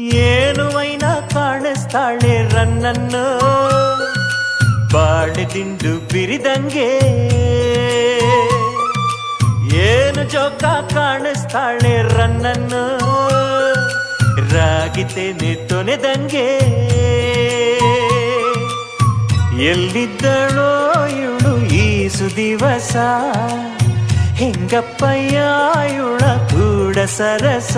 ಏನು ವೈನ ಕಾಣಿಸ್ತಾಳೆ ರನ್ನನ್ನು? ಬಾಳಿದಿಂದು ಬಿರಿದಂಗೆ. ಏನು ಜೋಕ ಕಾಣಿಸ್ತಾಳೆ ರನ್ನನ್ನು? ರಾಗಿತೇನೆ ತೊನೆದಂಗೆ. ಎಲ್ಲಿದ್ದಳೋ ಇವಳು ಈ ಸುದಿವಸ? ಹೆಂಗಪ್ಪಯ್ಯ ಇವಳ ಕೂಡ ಸರಸ.